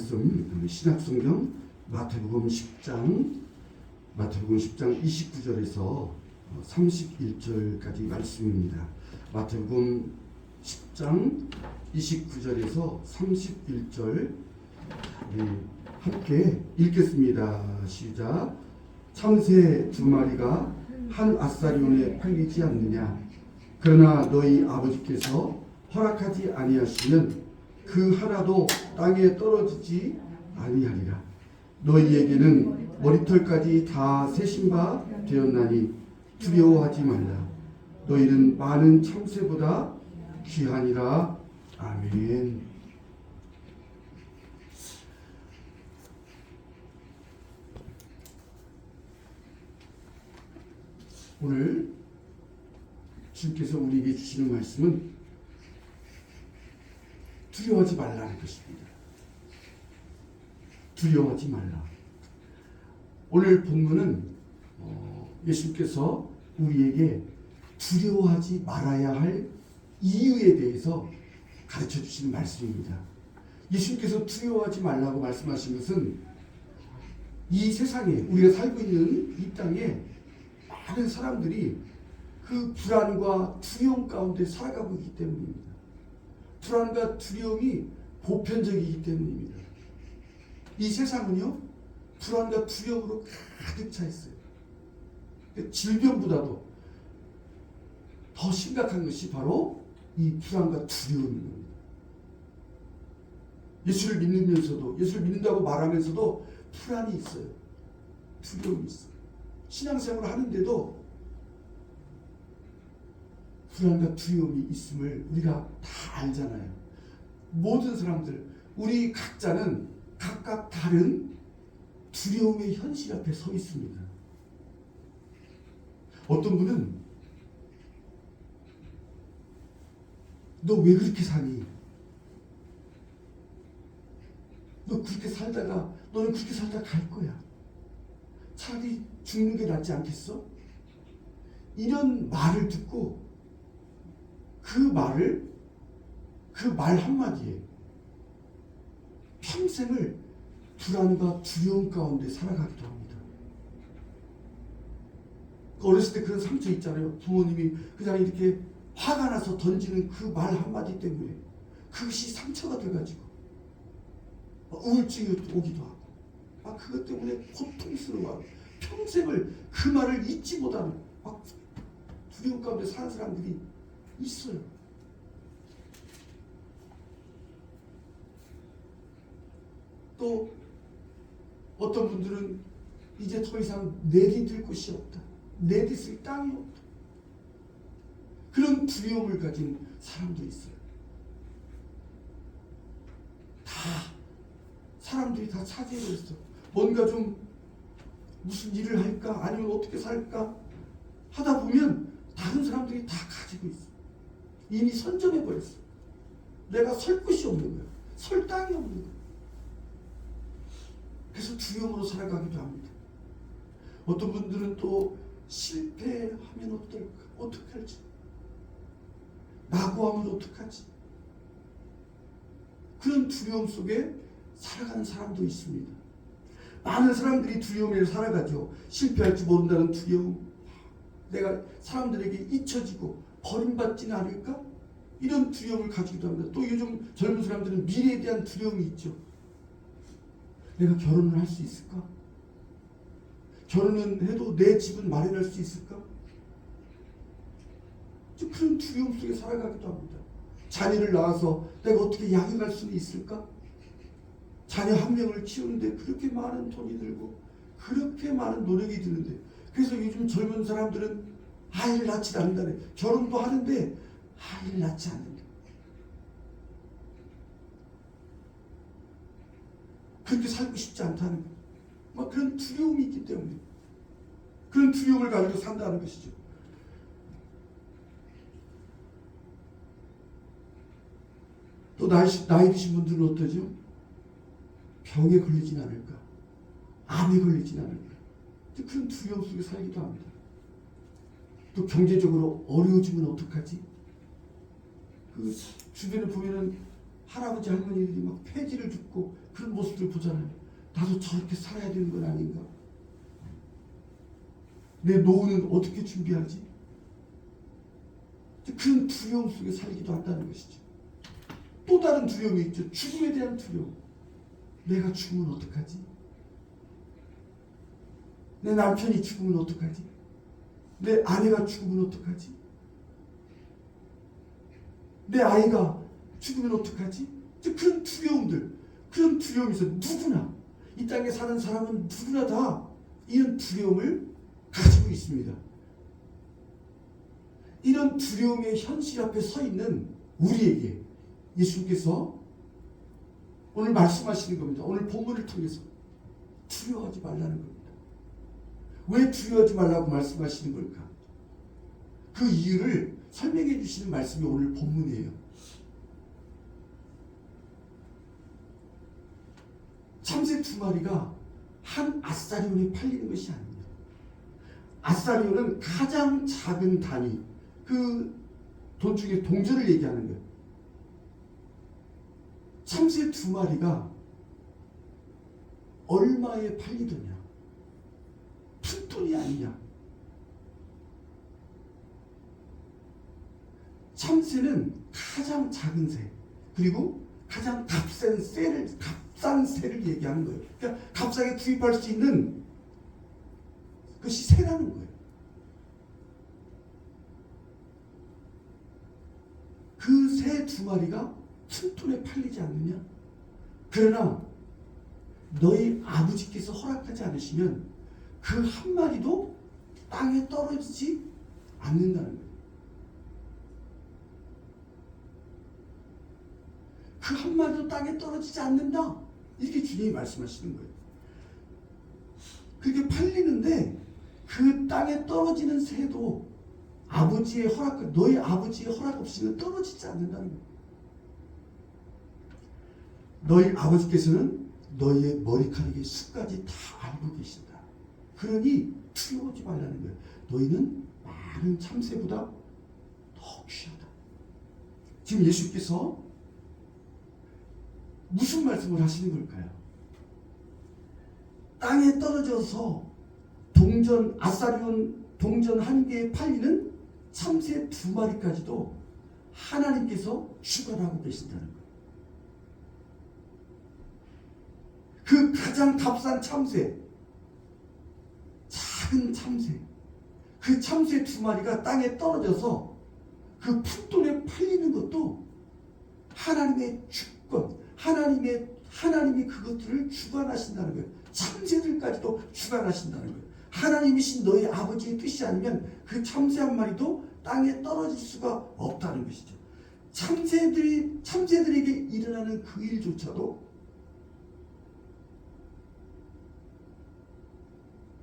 말씀 신약성경 마태복음 10장 마태복음 10장 29절에서 31절까지 말씀입니다. 마태복음 10장 29절에서 31절 우리 함께 읽겠습니다. 시작. 참새 두 마리가 한 아사리온에 팔리지 않느냐? 그러나 너희 아버지께서 허락하지 아니하시면 그 하나도 땅에 떨어지지 아니하리라. 너희에게는 머리털까지 다 세신 바 되었나니 두려워하지 말라. 너희는 많은 참새보다 귀하니라. 아멘. 오늘 주님께서 우리에게 주시는 말씀은 두려워하지 말라는 것입니다. 두려워하지 말라. 오늘 본문은 어, 예수님께서 우리에게 두려워하지 말아야 할 이유에 대해서 가르쳐 주시는 말씀입니다. 예수님께서 두려워하지 말라고 말씀하신 것은 이 세상에 우리가 살고 있는 이 땅에 많은 사람들이 그 불안과 두려움 가운데 살아가고 있기 때문입니다. 불안과 두려움이 보편적이기 때문입니다. 이 세상은요, 불안과 두려움으로 가득 차 있어요. 질병보다도 더 심각한 것이 바로 이 불안과 두려움인 겁니다. 예수를 믿으면서도, 예수를 믿는다고 말하면서도 불안이 있어요. 두려움이 있어요. 신앙생활을 하는데도 불안과 두려움이 있음을 우리가 다 알잖아요. 모든 사람들, 우리 각자는 각각 다른 두려움의 현실 앞에 서 있습니다. 어떤 분은 너 왜 그렇게 사니? 너 그렇게 살다가 너는 그렇게 살다 갈 거야. 차라리 죽는 게 낫지 않겠어? 이런 말을 듣고 그 말을 그 말 한마디에 평생을 불안과 두려움 가운데 살아가기도 합니다. 그 어렸을 때 그런 상처 있잖아요. 부모님이 그냥 이렇게 화가 나서 던지는 그 말 한마디 때문에 그것이 상처가 돼가지고 우울증이 오기도 하고 막 그것 때문에 고통스러워하고 평생을 그 말을 잊지 못하는 막 두려움 가운데 사는 사람들이 있어요. 또 어떤 분들은 이제 더 이상 내디딜 곳이 없다. 내디쓸 땅이 없다. 그런 두려움을 가진 사람도 있어요. 다 사람들이 다 차지해버렸어. 뭔가 좀 무슨 일을 할까 아니면 어떻게 살까 하다 보면 다른 사람들이 다 가지고 있어. 이미 선점해 버렸어. 내가 설 곳이 없는 거야. 설 땅이 없는 거야. 그래서 두려움으로 살아가기도 합니다. 어떤 분들은 또 실패하면 어떨까? 할지. 낙오하면 어떡하지? 그런 두려움 속에 살아가는 사람도 있습니다. 많은 사람들이 두려움에 살아가죠. 실패할지 모른다는 두려움. 내가 사람들에게 잊혀지고 버림받지는 않을까? 이런 두려움을 가지기도 합니다. 또 요즘 젊은 사람들은 미래에 대한 두려움이 있죠. 내가 결혼을 할 수 있을까? 결혼은 해도 내 집은 마련할 수 있을까? 좀 그런 두려움 속에 살아가기도 합니다. 자녀를 낳아서 내가 어떻게 양육할 수는 있을까? 자녀 한 명을 키우는데 그렇게 많은 돈이 들고 그렇게 많은 노력이 드는데 그래서 요즘 젊은 사람들은 아이를 낳지 않는다네. 결혼도 하는데 아이를 낳지 않는다. 그렇게 살고 싶지 않다는 거. 막 그런 두려움이 있기 때문에 그런 두려움을 가지고 산다는 것이죠. 또 나이, 나이 드신 분들은 어떠죠? 병에 걸리진 않을까? 암에 걸리진 않을까? 그런 두려움 속에 살기도 합니다. 또 경제적으로 어려워지면 어떡하지? 그 주변에 보면은 할아버지 할머니들이 막 폐지를 줍고 그런 모습을 보잖아요. 나도 저렇게 살아야 되는 건 아닌가? 내 노후는 어떻게 준비하지? 그런 두려움 속에 살기도 한다는 것이죠. 또 다른 두려움이 있죠. 죽음에 대한 두려움. 내가 죽으면 어떡하지? 내 남편이 죽으면 어떡하지? 내 아내가 죽으면 어떡하지? 내 아이가 죽으면 어떡하지? 그런 두려움들, 그런 두려움이 있어. 누구나 이 땅에 사는 사람은 누구나 다 이런 두려움을 가지고 있습니다. 이런 두려움의 현실 앞에 서 있는 우리에게 예수님께서 오늘 말씀하시는 겁니다. 오늘 본문을 통해서 두려워하지 말라는 겁니다. 왜 두려워하지 말라고 말씀하시는 걸까? 그 이유를 설명해 주시는 말씀이 오늘 본문이에요. 참새 두 마리가 한 아사리온에 팔리는 것이 아닙니다. 아사리온은 가장 작은 단위, 그 돈 중에 동전을 얘기하는 거예요. 참새 두 마리가 얼마에 팔리더냐? 푼 돈이 아니냐? 참새는 가장 작은 새, 그리고 가장 값싼 새를, 값싼 새를 얘기하는 거예요. 그러니까 값싸게 구입할 수 있는 것이 새라는 거예요. 그 새 두 마리가 큰 돈에 팔리지 않느냐? 그러나 너희 아버지께서 허락하지 않으시면 그 한 마리도 땅에 떨어지지 않는다는 거예요. 그 한 마리도 땅에 떨어지지 않는다. 이렇게 주님이 말씀하시는 거예요. 그렇게 팔리는데 그 땅에 떨어지는 새도 아버지의 허락, 너희 아버지의 허락 없이는 떨어지지 않는다는 거예요. 너희 아버지께서는 너희의 머리카락의 수까지 다 알고 계신다. 그러니 두려워하지 말라는 거예요. 너희는 많은 참새보다 더 귀하다. 지금 예수께서 무슨 말씀을 하시는 걸까요? 땅에 떨어져서 동전 아사리온 동전 한 개에 팔리는 참새 두 마리까지도 하나님께서 주관하고 계신다는 거예요. 그 가장 값싼 참새, 작은 참새, 그 참새 두 마리가 땅에 떨어져서 그 푼돈에 팔리는 것도 하나님의 주권, 하나님의 하나님이 그것들을 주관하신다는 거예요. 참새들까지도 주관하신다는 거예요. 하나님이신 너희 아버지의 뜻이 아니면 그 참새 한 마리도 땅에 떨어질 수가 없다는 것이죠. 참새들이 참새들에게 일어나는 그 일조차도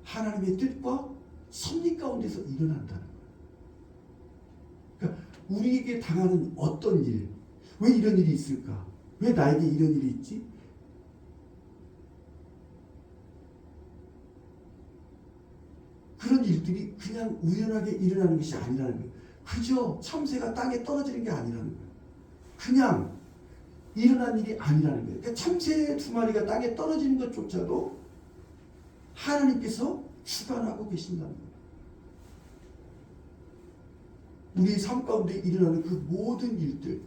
하나님의 뜻과 섭리 가운데서 일어난다는 거예요. 그러니까 우리에게 당하는 어떤 일, 왜 이런 일이 있을까? 왜 나에게 이런 일이 있지? 그런 일들이 그냥 우연하게 일어나는 것이 아니라는 거예요. 그저 참새가 땅에 떨어지는 게 아니라는 거예요. 그냥 일어난 일이 아니라는 거예요. 그러니까 참새 두 마리가 땅에 떨어지는 것조차도 하나님께서 주관하고 계신다는 거예요. 우리 삶 가운데 일어나는 그 모든 일들.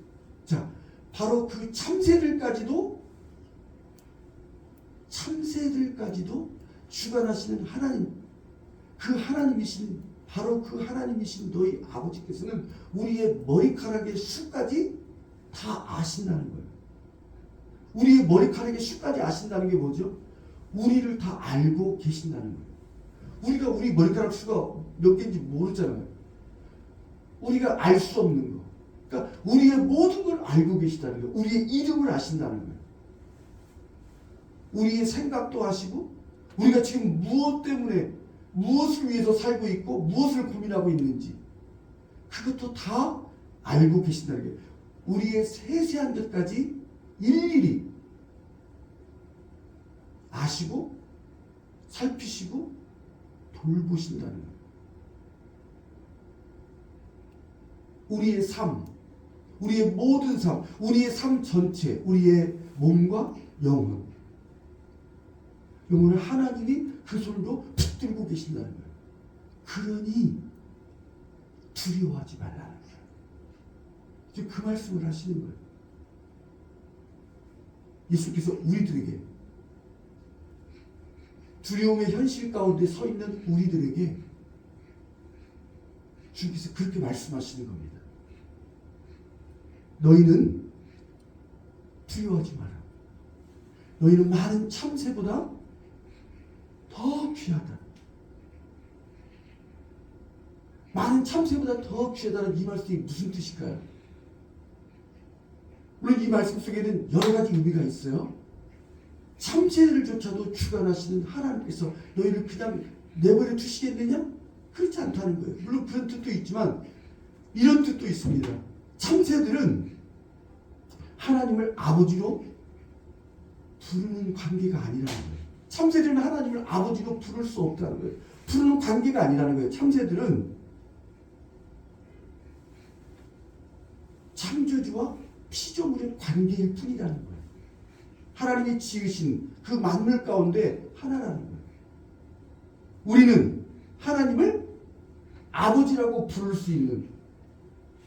자, 바로 그 참새들까지도 참새들까지도 주관하시는 하나님 그 하나님이신 바로 그 하나님이신 너희 아버지께서는 우리의 머리카락의 수까지 다 아신다는 거예요. 우리의 머리카락의 수까지 아신다는 게 뭐죠? 우리를 다 알고 계신다는 거예요. 우리가 우리 머리카락 수가 몇 개인지 모르잖아요. 우리가 알 수 없는 거. 그러니까 우리의 모든 걸 알고 계시다는 거예요. 우리의 이름을 아신다는 거예요. 우리의 생각도 하시고 우리가 지금 무엇 때문에 무엇을 위해서 살고 있고 무엇을 고민하고 있는지 그것도 다 알고 계신다는 게 우리의 세세한 것까지 일일이 아시고 살피시고 돌보신다는 거예요. 우리의 삶, 우리의 모든 삶, 우리의 삶 전체, 우리의 몸과 영혼, 영혼을 하나님이 그 손으로 붙들고 계신다는 거예요. 그러니 두려워하지 말라는 거예요. 그 말씀을 하시는 거예요. 예수께서 우리들에게 두려움의 현실 가운데 서 있는 우리들에게 주께서 그렇게 말씀하시는 겁니다. 너희는 두려워하지 마라. 너희는 많은 참새보다 더 귀하다. 많은 참새보다 더 귀하다는 이 말씀이 무슨 뜻일까요? 물론 이 말씀 속에는 여러 가지 의미가 있어요. 참새들조차도 주관하시는 하나님께서 너희를 그냥 내버려 두시겠느냐? 그렇지 않다는 거예요. 물론 그런 뜻도 있지만 이런 뜻도 있습니다. 참새들은 하나님을 아버지로 부르는 관계가 아니라는 거예요. 참새들은 하나님을 아버지로 부를 수 없다는 거예요. 부르는 관계가 아니라는 거예요. 참새들은 창조주와 피조물의 관계일 뿐이라는 거예요. 하나님이 지으신 그 만물 가운데 하나라는 거예요. 우리는 하나님을 아버지라고 부를 수 있는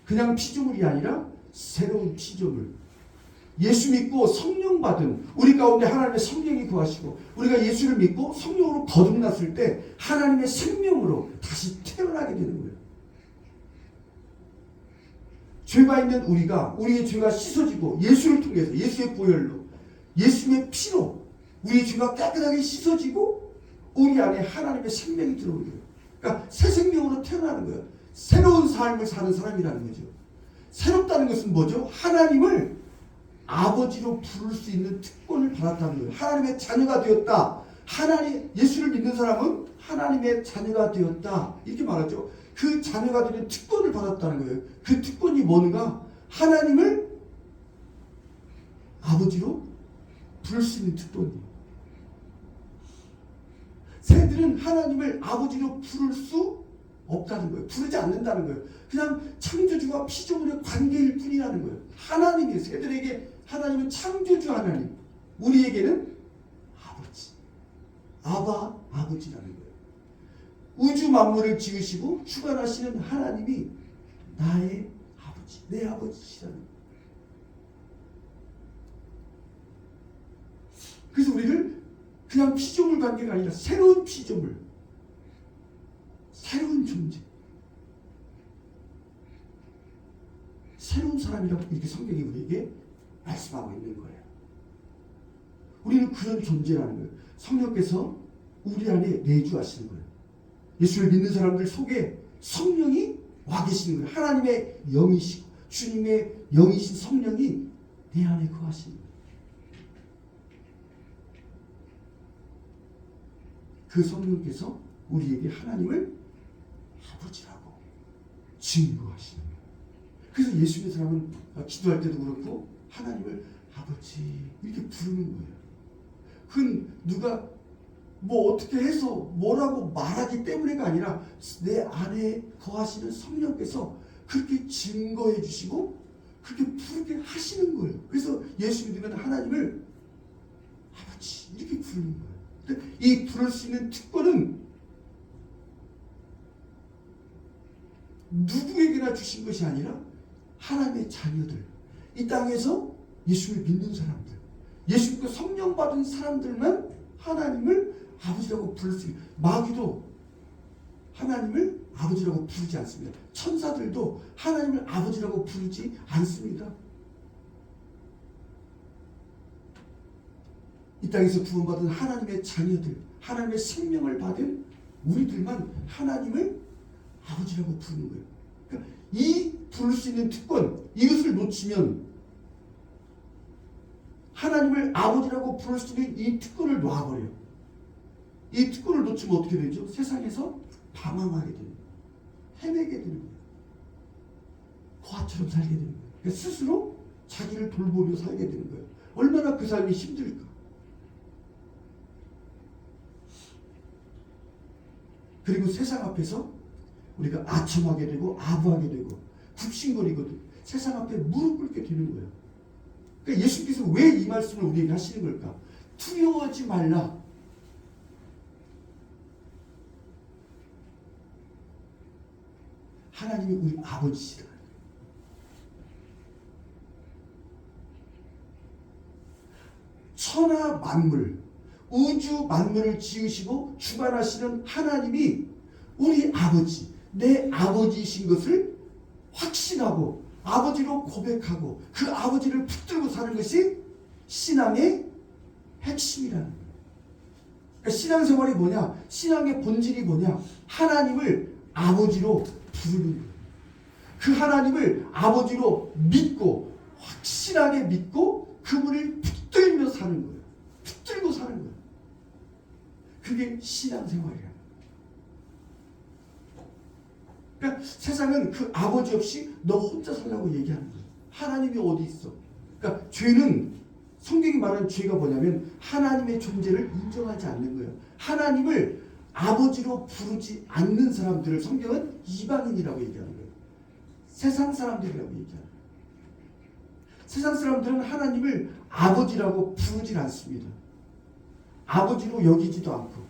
그냥 피조물이 아니라 새로운 피조물. 예수 믿고 성령 받은 우리 가운데 하나님의 성령이 구하시고 우리가 예수를 믿고 성령으로 거듭났을 때 하나님의 생명으로 다시 태어나게 되는 거예요. 죄가 있는 우리가 우리의 죄가 씻어지고 예수를 통해서 예수의 보혈로 예수의 피로 우리의 죄가 깨끗하게 씻어지고 우리 안에 하나님의 생명이 들어오는 거예요. 그러니까 새 생명으로 태어나는 거예요. 새로운 삶을 사는 사람이라는 거죠. 새롭다는 것은 뭐죠? 하나님을 아버지로 부를 수 있는 특권을 받았다는 거예요. 하나님의 자녀가 되었다. 하나님 예수를 믿는 사람은 하나님의 자녀가 되었다. 이렇게 말하죠. 그 자녀가 되는 특권을 받았다는 거예요. 그 특권이 뭔가? 하나님을 아버지로 부를 수 있는 특권이에요. 새들은 하나님을 아버지로 부를 수 없다는 거예요. 부르지 않는다는 거예요. 그냥 창조주와 피조물의 관계일 뿐이라는 거예요. 하나님이 새들에게 하나님은 창조주 하나님, 우리에게는 아버지, 아바 아버지라는 거예요. 우주 만물을 지으시고 주관하시는 하나님이 나의 아버지, 내 아버지시라는 거예요. 그래서 우리를 그냥 피조물 관계가 아니라 새로운 피조물, 새로운 존재, 새로운 사람이라고 이렇게 성경이 우리에게 말씀하고 있는 거예요. 우리는 그런 존재라는 거예요. 성령께서 우리 안에 내주하시는 거예요. 예수를 믿는 사람들 속에 성령이 와 계시는 거예요. 하나님의 영이시고 주님의 영이신 성령이 내 안에 거하시는 거예요. 그 성령께서 우리에게 하나님을 아버지라고 증거하시는 거예요. 그래서 예수 믿는 사람은 기도할 때도 그렇고 하나님을 아버지 이렇게 부르는 거예요. 그건 누가 뭐 어떻게 해서 뭐라고 말하기 때문에가 아니라 내 안에 거하시는 성령께서 그렇게 증거해 주시고 그렇게 부르게 하시는 거예요. 그래서 예수 믿으면 하나님을 아버지 이렇게 부르는 거예요. 이 부를 수 있는 특권은 누구에게나 주신 것이 아니라 하나님의 자녀들, 이 땅에서 예수를 믿는 사람들, 예수 믿고 성령 받은 사람들만 하나님을 아버지라고 부를 수 있는 마귀도 하나님을 아버지라고 부르지 않습니다. 천사들도 하나님을 아버지라고 부르지 않습니다. 이 땅에서 구원받은 하나님의 자녀들, 하나님의 생명을 받은 우리들만 하나님을 아버지라고 부르는 거예요. 그러니까 이 부를 수 있는 특권, 이것을 놓치면 하나님을 아버지라고 부를 수 있는 이 특권을 놔버려요. 이 특권을 놓치면 어떻게 되죠? 세상에서 방황하게 되는 거예요. 헤매게 되는 거예요. 고아처럼 살게 되는 거예요. 그러니까 스스로 자기를 돌보며 살게 되는 거예요. 얼마나 그 삶이 힘들까. 그리고 세상 앞에서 우리가 아첨하게 되고 아부하게 되고 굽신거리거든. 세상 앞에 무릎 꿇게 되는 거예요. 그러니까 예수께서 왜 이 말씀을 우리에게 하시는 걸까? 두려워하지 말라. 하나님이 우리 아버지시다. 천하 만물 우주 만물을 지으시고 주관하시는 하나님이 우리 아버지, 내 아버지이신 것을 확신하고 아버지로 고백하고 그 아버지를 붙들고 사는 것이 신앙의 핵심이라는 거예요. 그러니까 신앙생활이 뭐냐? 신앙의 본질이 뭐냐? 하나님을 아버지로 부르는 거예요. 그 하나님을 아버지로 믿고 확실하게 믿고 그분을 붙들며 사는 거예요. 붙들고 사는 거예요. 그게 신앙생활이야. 그러니까 세상은 그 아버지 없이 너 혼자 살라고 얘기하는 거예요. 하나님이 어디 있어? 그러니까 죄는 성경이 말하는 죄가 뭐냐면 하나님의 존재를 인정하지 않는 거예요. 하나님을 아버지로 부르지 않는 사람들을 성경은 이방인이라고 얘기하는 거예요. 세상 사람들이라고 얘기하는 거예요. 세상 사람들은 하나님을 아버지라고 부르질 않습니다. 아버지로 여기지도 않고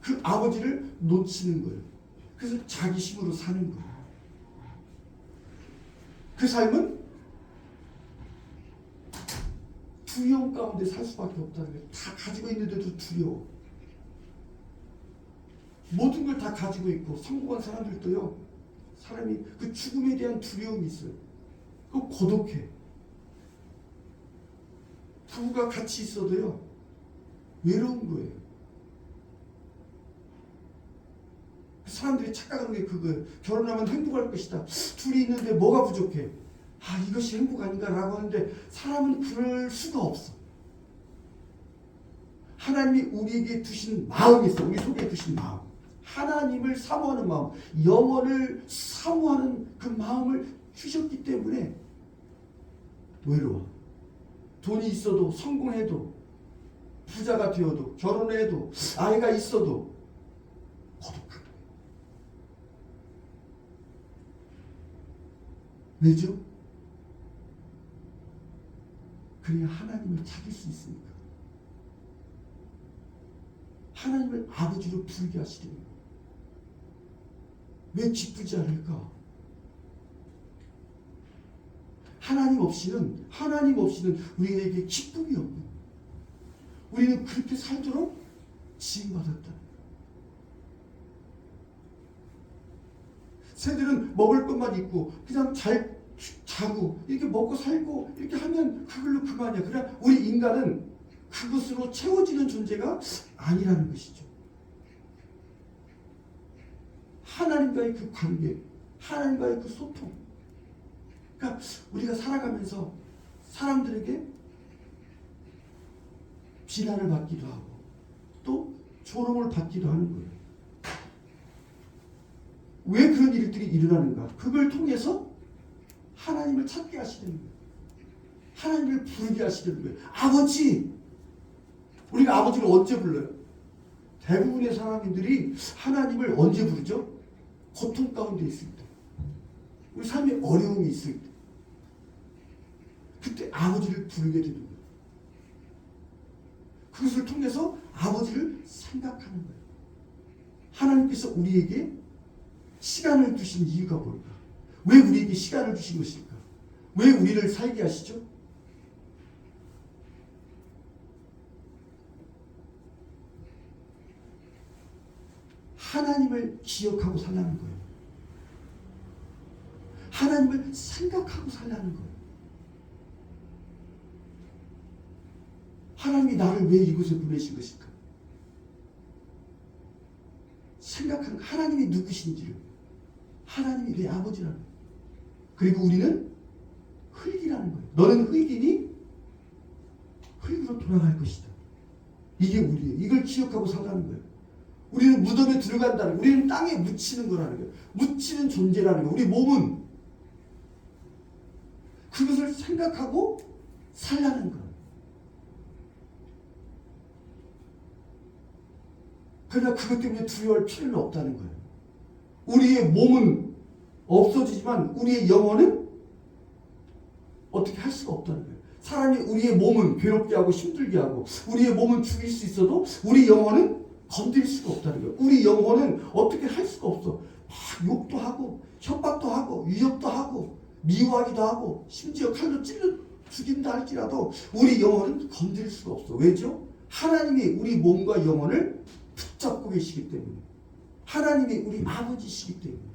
그 아버지를 놓치는 거예요. 그래서 자기 힘으로 사는 거예요. 그 삶은 두려움 가운데 살 수밖에 없다는 거예요. 다 가지고 있는데도 두려워. 모든 걸 다 가지고 있고 성공한 사람들도요. 사람이 그 죽음에 대한 두려움이 있어요. 그 고독해. 부부가 같이 있어도요. 외로운 거예요. 사람들이 착각하는 게 그거예요. 결혼하면 행복할 것이다. 둘이 있는데 뭐가 부족해? 아, 이것이 행복 아닌가라고 하는데 사람은 그럴 수가 없어. 하나님이 우리에게 두신 마음이 있어. 우리 속에 두신 마음. 하나님을 사모하는 마음, 영원을 사모하는 그 마음을 주셨기 때문에 외로워. 돈이 있어도 성공해도 부자가 되어도 결혼해도 아이가 있어도 고독한 거예요. 왜죠? 그래야 하나님을 찾을 수 있으니까. 하나님을 아버지로 부르게 거예요. 왜 기쁘지 않을까? 하나님 없이는 하나님 없이는 우리에게 기쁨이 없는 우리는 그렇게 살도록 지음받았다. 새들은 먹을 것만 있고 그냥 잘 자고 이렇게 먹고 살고 이렇게 하면 그걸로 그만이야. 그러나 우리 인간은 그것으로 채워지는 존재가 아니라는 것이죠. 하나님과의 그 관계, 하나님과의 그 소통. 그러니까 우리가 살아가면서 사람들에게 비난을 받기도 하고 또 조롱을 받기도 하는 거예요. 왜 그런 일들이 일어나는가? 그걸 통해서 하나님을 찾게 하시는 거예요. 하나님을 부르게 하시는 거예요. 아버지! 우리가 아버지를 언제 불러요? 대부분의 사람들이 하나님을 언제 부르죠? 고통 가운데 있을 때. 우리 삶에 어려움이 있을 때. 그때 아버지를 부르게 되는 거예요. 그것을 통해서 아버지를 생각하는 거예요. 하나님께서 우리에게 시간을 주신 이유가 뭘까? 왜 우리에게 시간을 주신 것일까? 왜 우리를 살게 하시죠? 하나님을 기억하고 살라는 거예요. 하나님을 생각하고 살라는 거예요. 하나님이 나를 왜 이곳에 보내신 것일까? 생각하는 하나님이 누구신지를 하나님이 내 아버지라는. 그리고 우리는 흙이라는 거예요. 너는 흙이니 흙으로 돌아갈 것이다. 이게 우리예요. 이걸 기억하고 살라는 거예요. 우리는 무덤에 들어간다는 거예요. 우리는 땅에 묻히는 거라는 거예요. 묻히는 존재라는 거예요. 우리 몸은 그것을 생각하고 살라는 거예요. 그러나 그것 때문에 두려워할 필요는 없다는 거예요. 우리의 몸은 없어지지만 우리의 영혼은 어떻게 할 수가 없다는 거예요. 사람이 우리의 몸은 괴롭게 하고 힘들게 하고 우리의 몸은 죽일 수 있어도 우리 영혼은 건드릴 수가 없다는 거예요. 우리 영혼은 어떻게 할 수가 없어. 막 욕도 하고 협박도 하고 위협도 하고 미워하기도 하고 심지어 칼로 찔러 죽인다 할지라도 우리 영혼은 건드릴 수가 없어. 왜죠? 하나님이 우리 몸과 영혼을 붙잡고 계시기 때문에 하나님이 우리 아버지시기 때문에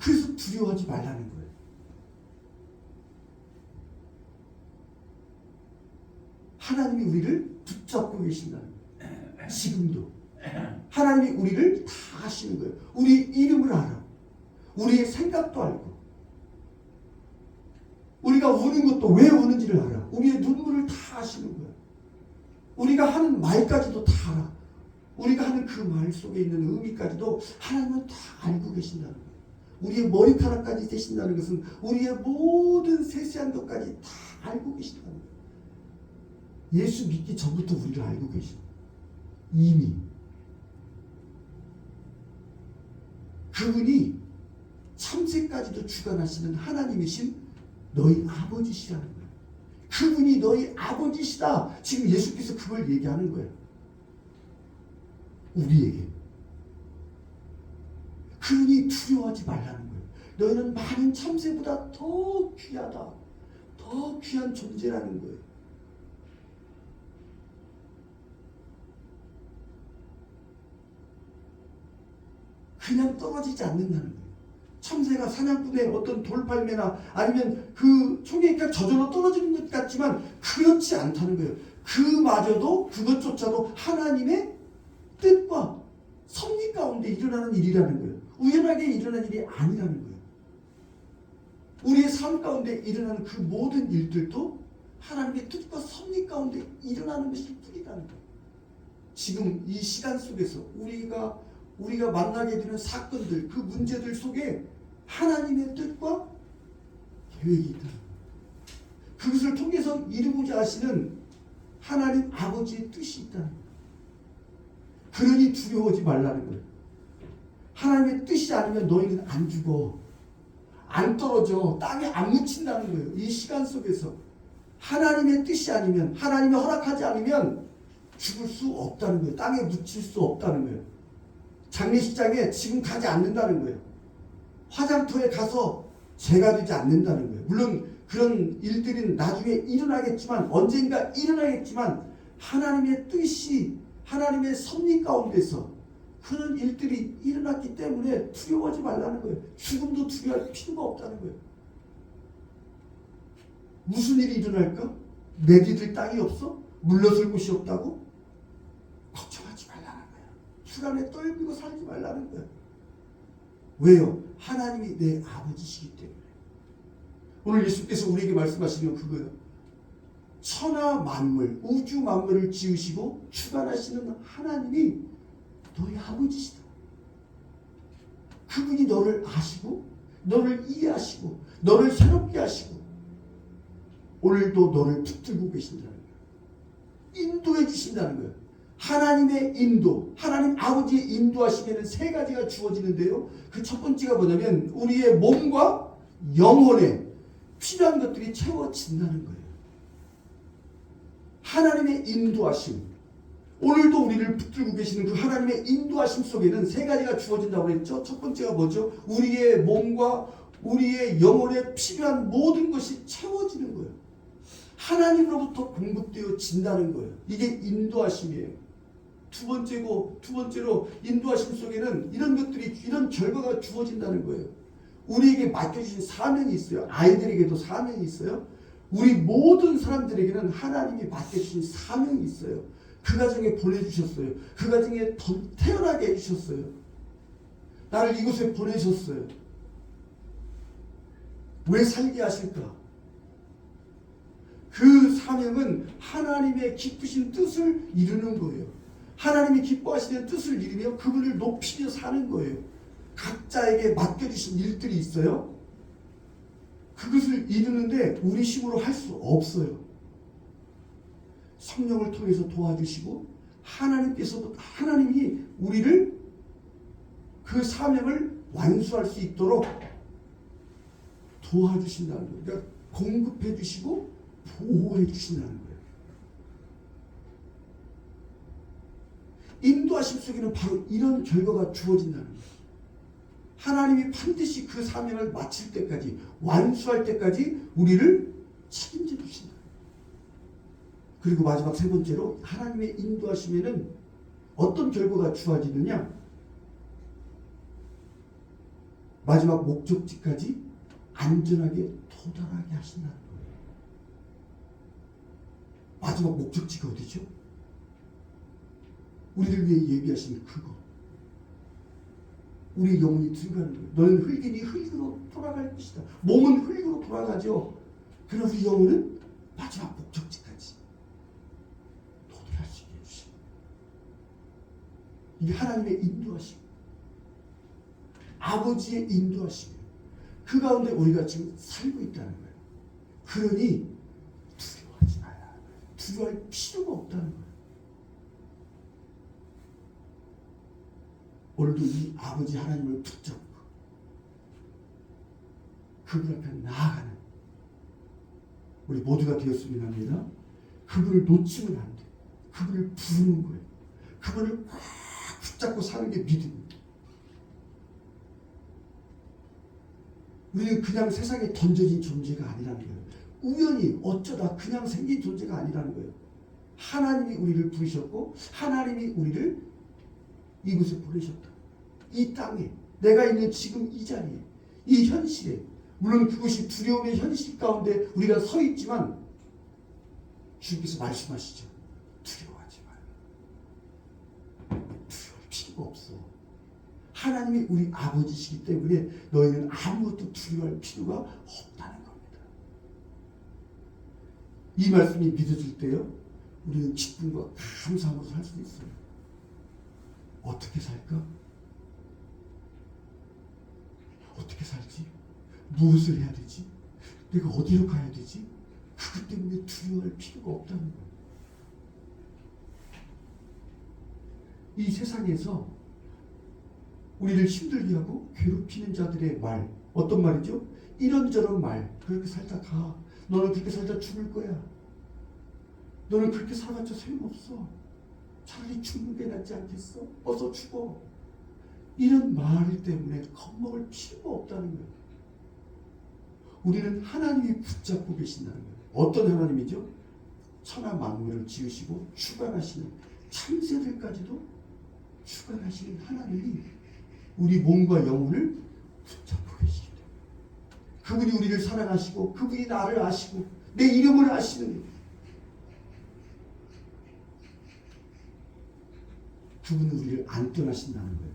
그래서 두려워하지 말라는 거예요. 하나님이 우리를 붙잡고 계신다는 거예요. 지금도 하나님이 우리를 다 아시는 거예요. 우리 이름을 알아. 우리의 생각도 알고 우리가 우는 것도 왜 우는지를 알아. 우리의 눈물을 다 아시는 거예요. 우리가 하는 말까지도 다 알아. 우리가 하는 그 말 속에 있는 의미까지도 하나님은 다 알고 계신다는 거예요. 우리의 머리카락까지 되신다는 것은 우리의 모든 세세한 것까지 다 알고 계신다는 거예요. 예수 믿기 전부터 우리를 알고 계신 이미 그분이 참새까지도 주관하시는 하나님이신 너희 아버지시라는. 그분이 너희 아버지시다. 지금 예수께서 그걸 얘기하는 거예요. 우리에게. 그분이 두려워하지 말라는 거예요. 너희는 많은 참새보다 더 귀하다. 더 귀한 존재라는 거예요. 그냥 떨어지지 않는다는 거예요. 참새가 사냥꾼의 어떤 돌팔매나 아니면 그 그냥 저절로 떨어지는 것 같지만 그렇지 않다는 거예요. 그마저도 그것조차도 하나님의 뜻과 섭리 가운데 일어나는 일이라는 거예요. 우연하게 일어난 일이 아니라는 거예요. 우리의 삶 가운데 일어나는 그 모든 일들도 하나님의 뜻과 섭리 가운데 일어나는 것일 뿐이라는 거예요. 지금 이 시간 속에서 우리가 우리가 만나게 되는 사건들, 그 문제들 속에 하나님의 뜻과 계획이 있다. 그것을 통해서 이루고자 하시는 하나님 아버지의 뜻이 있다. 그러니 두려워하지 말라는 거예요. 하나님의 뜻이 아니면 너희는 안 죽어. 안 떨어져. 땅에 안 묻힌다는 거예요. 이 시간 속에서. 하나님의 뜻이 아니면, 하나님이 허락하지 않으면 죽을 수 없다는 거예요. 땅에 묻힐 수 없다는 거예요. 장례식장에 지금 가지 않는다는 거예요. 화장터에 가서 죄가 되지 않는다는 거예요. 물론 그런 일들은 나중에 일어나겠지만 언젠가 일어나겠지만 하나님의 뜻이 하나님의 섭리 가운데서 그런 일들이 일어났기 때문에 두려워하지 말라는 거예요. 죽음도 두려워할 필요가 없다는 거예요. 무슨 일이 일어날까? 내디들 땅이 없어? 물러설 곳이 없다고? 걱정하지 말라는 거예요. 불안에 떨고 살지 말라는 거예요. 왜요? 하나님이 내 아버지시기 때문에. 오늘 예수께서 우리에게 말씀하시는 그거예요. 천하 만물, 우주 만물을 지으시고 주관하시는 하나님이 너희 아버지시다. 그분이 너를 아시고, 너를 이해하시고, 너를 새롭게 하시고, 오늘도 너를 붙들고 계신다는 거예요. 인도해 주신다는 거예요. 하나님의 인도, 하나님 아버지의 인도하심에는 세 가지가 주어지는데요. 그 첫 번째가 뭐냐면 우리의 몸과 영혼에 필요한 것들이 채워진다는 거예요. 하나님의 인도하심. 오늘도 우리를 붙들고 계시는 그 하나님의 인도하심 속에는 세 가지가 주어진다고 했죠. 첫 번째가 뭐죠? 우리의 몸과 우리의 영혼에 필요한 모든 것이 채워지는 거예요. 하나님으로부터 공급되어 진다는 거예요. 이게 인도하심이에요. 두 번째고 두 번째로 인도하심 속에는 이런 것들이 이런 결과가 주어진다는 거예요. 우리에게 맡겨주신 사명이 있어요. 아이들에게도 사명이 있어요. 우리 모든 사람들에게는 하나님이 맡겨주신 사명이 있어요. 그 가정에 보내주셨어요. 그 가정에 더 태어나게 해주셨어요. 나를 이곳에 보내셨어요. 왜 살게 하실까? 그 사명은 하나님의 기쁘신 뜻을 이루는 거예요. 하나님이 기뻐하시는 뜻을 이루며 그분을 높이며 사는 거예요. 각자에게 맡겨주신 일들이 있어요. 그것을 이루는데 우리 힘으로 할 수 없어요. 성령을 통해서 도와주시고 하나님께서 하나님이 우리를 그 사명을 완수할 수 있도록 도와주신다는 거예요. 그러니까 공급해 주시고 보호해 주신다는 거예요. 인도하심 속에는 바로 이런 결과가 주어진다는 거예요. 하나님이 반드시 그 사명을 마칠 때까지 완수할 때까지 우리를 책임져 주신다. 그리고 마지막 세 번째로 하나님의 인도하심에는 어떤 결과가 주어지느냐? 마지막 목적지까지 안전하게 도달하게 하신다는 거예요. 마지막 목적지가 어디죠? 우리를 위해 예비하신 그곳. 우리 영혼이 들어가는 거예요. 너는 흙이니 흙으로 돌아갈 것이다. 몸은 흙으로 돌아가죠. 그러나 영혼은 마지막 목적지까지 도달할 수 있게 해주시고 이게 하나님의 인도하심 아버지의 인도하심 그 가운데 우리가 지금 살고 있다는 거예요. 그러니 두려워하지 말라. 두려워할 필요가 없다는 거예요. 오늘도 이 아버지 하나님을 붙잡고 그분 앞에 나아가는 우리 모두가 되었으면 합니다. 그분을 놓치면 안 돼. 그분을 부르는 거예요. 그분을 꽉 붙잡고 사는 게 믿음입니다. 우리는 그냥 세상에 던져진 존재가 아니라는 거예요. 우연히 어쩌다 그냥 생긴 존재가 아니라는 거예요. 하나님이 우리를 부르셨고 하나님이 우리를 이곳에 보내셨다. 이 땅에 내가 있는 지금 이 자리에 이 현실에 물론 그것이 두려움의 현실 가운데 우리가 서 있지만 주님께서 말씀하시죠. 두려워하지 말라. 두려울 필요가 없어. 하나님이 우리 아버지시기 때문에 너희는 아무것도 두려워할 필요가 없다는 겁니다. 이 말씀이 믿어질 때요, 우리는 기쁨과 감사함으로 살 수 있어요. 어떻게 살까? 어떻게 살지? 무엇을 해야 되지? 내가 어디로 가야 되지? 그것 때문에 두려워할 필요가 없다는 거예요. 이 세상에서 우리를 힘들게 하고 괴롭히는 자들의 말 어떤 말이죠? 이런저런 말 그렇게 살다 가 너는 그렇게 살다 죽을 거야 너는 그렇게 살아봤자 소용없어 차라리 죽는 게 낫지 않겠어? 어서 죽어 이런 말 때문에 겁먹을 필요가 없다는 거예요 우리는 하나님이 붙잡고 계신다는 거예요 어떤 하나님이죠? 천하 만물을 지으시고 주관하시는 참새들까지도 주관하시는 하나님이 우리 몸과 영혼을 붙잡고 계시기 때문에 그분이 우리를 사랑하시고 그분이 나를 아시고 내 이름을 아시는 그분은 우리를 안 떠나신다는 거예요.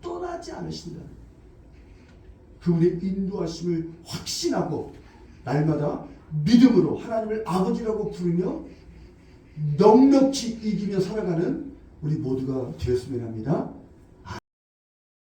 떠나지 않으신다는 거예요. 그분의 인도하심을 확신하고 날마다 믿음으로 하나님을 아버지라고 부르며 넉넉히 이기며 살아가는 우리 모두가 되었으면 합니다.